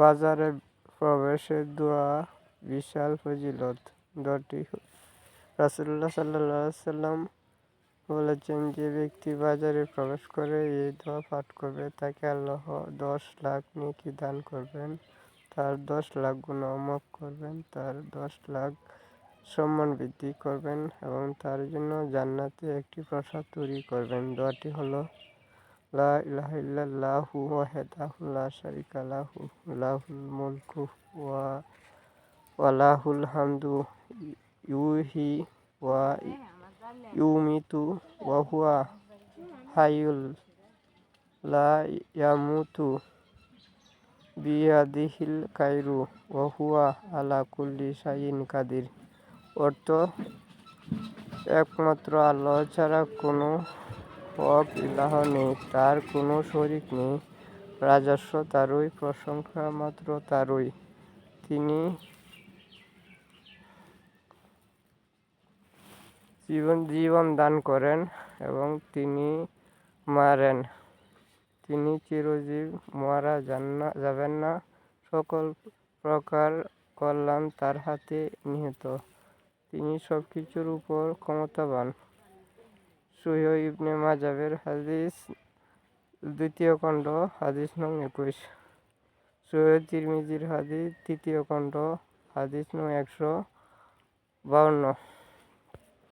বাজারে প্রবেশের দোয়া বিশাল ফজিলত। দোয়াটি রাসুল্লাহ সাল্লাহ সাল্লাম বলেছেন যে ব্যক্তি বাজারে প্রবেশ করে এই দোয়া পাঠ করবে, তাকে আল্লাহ দশ লাখ নেকি দান করবেন, তার দশ লাখ গুণ মাফ করবেন, তার দশ লাখ সম্মান বৃদ্ধি করবেন এবং তার জন্য জান্নাতে একটি প্রসাদ তৈরি করবেন। দোয়াটি হলো লা ইলাহা ইল্লাল্লাহু ওয়াহদাহু লা শারিকা লাহু, লাহুল মুলকু ওয়া ওয়ালাহুল হামদু ইউহি ওয়া ইউমিতু ওয়া হুয়া হাইয়ুল, লা ইয়ামুতু বিয়াদিহিল কাইরু ওয়া হুয়া আলা কুল্লি শাইইন কাদির। অর্থ, একমাত্র আল্লাহ ছাড়া কোনো হক ইলাহ নেই, তার কোনো শরিক নেই। রাজস্ব তারই, প্রশংসা মাত্র তারই। তিনি জীবন জীবন দান করেন এবং তিনি মারেন। তিনি চিরজীব, মারা যান না যাবেন না। সকল প্রকার কল্যাণ তার হাতে নিহত। তিনি সব কিছুর উপর ক্ষমতাবান। সহিহ ইবনে মাজাবের হাদিস, দ্বিতীয় খণ্ড, হাদিস নং একুশ। সৈয়দ তিরমিজির হাদিস, তৃতীয় খণ্ড, হাদিস নং একশো বাউন্ন।